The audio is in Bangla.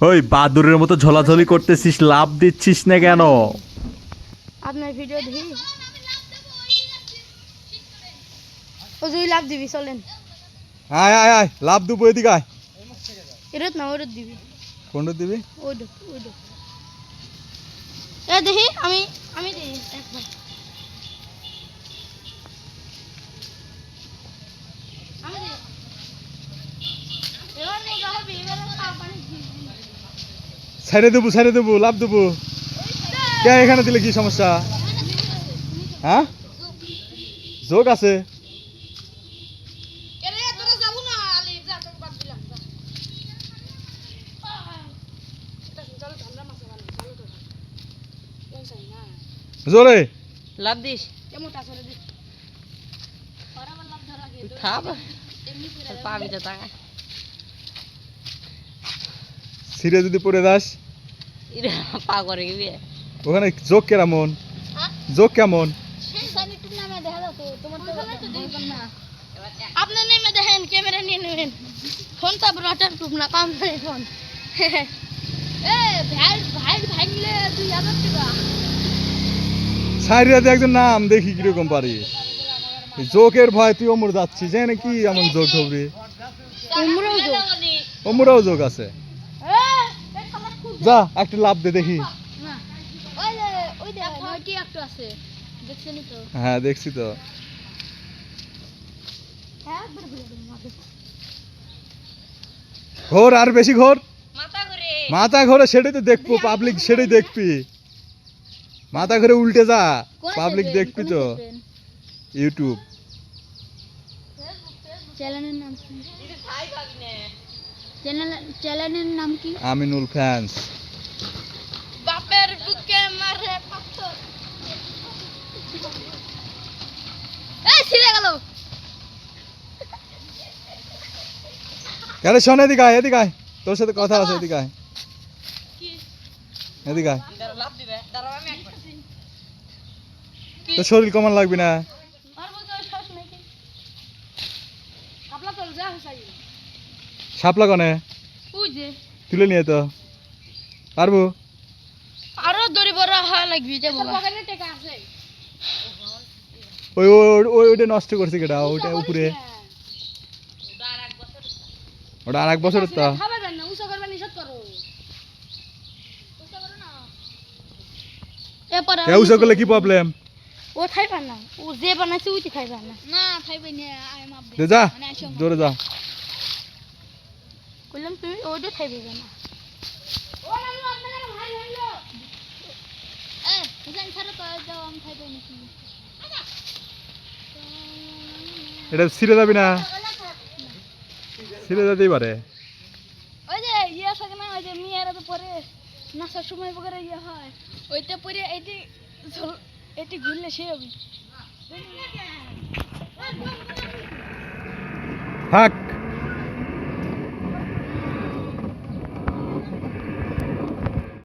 ওই বাদুরের মতো ঝোলাঝলি করতেছিস লাভ দিচ্ছিস না কেন? আপনার ভিডিও দেখি। ও যদি লাভ দিবি চলেন। আয় আয় আয় লাভ দিব এদিকে আয়। এরত না ওরত দিবি। কোনটা দিবি? ওই ওই এ দেখি আমি ছেড়ে দেবো ছেড়ে দেবো লাভ দেবো। কে এখানে দিলে কি সমস্যা? হ্যাঁ? যোগ আছে। জোরে। লাভ দিস। থাপ পাবি তো টাকা সিরে যদি পড়ে দাস ইরে পা করে গিয়ে ওখানে যোগ কেমন হ্যাঁ? যোগ কেমন? তো, তো। আপনি নেমে দেখেন ক্যামেরা নিয়ে নেবেন। ফোন তারপর আটার টুক না কাম করে ফোন। সাইরিয়াতে একজন নাম দেখি কীরকম পারি। যোগের ভয় তুই অমর যাচ্ছিস জানি কি এমন তোমরাও তো অমরাও যোগ আছে। যা একটা লাভ দে দেখি। না ওই যে ওই যে নয়টি একটা আছে দেখছেনই তো? হ্যাঁ দেখছি তো। হ্যাঁ ঘুরে আর বেশি ঘোর? মাথা ঘরে। সেটাই তো দেখব পাবলিক সেটাই দেখবি। মাথা ঘরে উল্টে যা পাবলিক দেখবি তো। ইউটিউব চ্যানেলের নাম চ্যানেল চ্যানেলের নাম কি? আমিনুল ফ্যান্স। বাপের বুকে মারে পাথর। এই ছিঁড়ে গেল। আরে শোন এদিকে আয় এদিকে আয়। তোর সাথে কথা আছে এদিকে আয়। এদিকে আয়। লাভ দিবে। দাঁড়াও আমি একবার তোর শরীর কমান লাগবে না? আর ওই শ্বাস নাকি আপলা তো যা হাসাই সাপলা কনে তুলে নিয়ে তো। পারব? আরও দড়ি বড় হওয়া লাগবে যে বাবা পকেটে টাকা আছে ওই ওই ওই- ওই ওইটা নষ্ট করছে কেটা ওইটা উপরে। ওটা আর এক বছর তো। উসা কে উসা করলে কি প্রবলেম ও খাইবা না। ও যে বানাইছে ওইটি খাইবা না। না খাইবে না আই মাপ দে। যা জোরে যা। তো যাও আমি খাইবে নাকি এটা ছিঁড়ে যাবি না? ছিঁড়ে যেতেই পারে। ওই যে ইয়ে থাকে না ওই যে মেয়েরা তো পরে নাচার সময় বগরে ইয়ে হয় ওইটা পরে এটি এটি ঘুরলে সে হবে। থাক।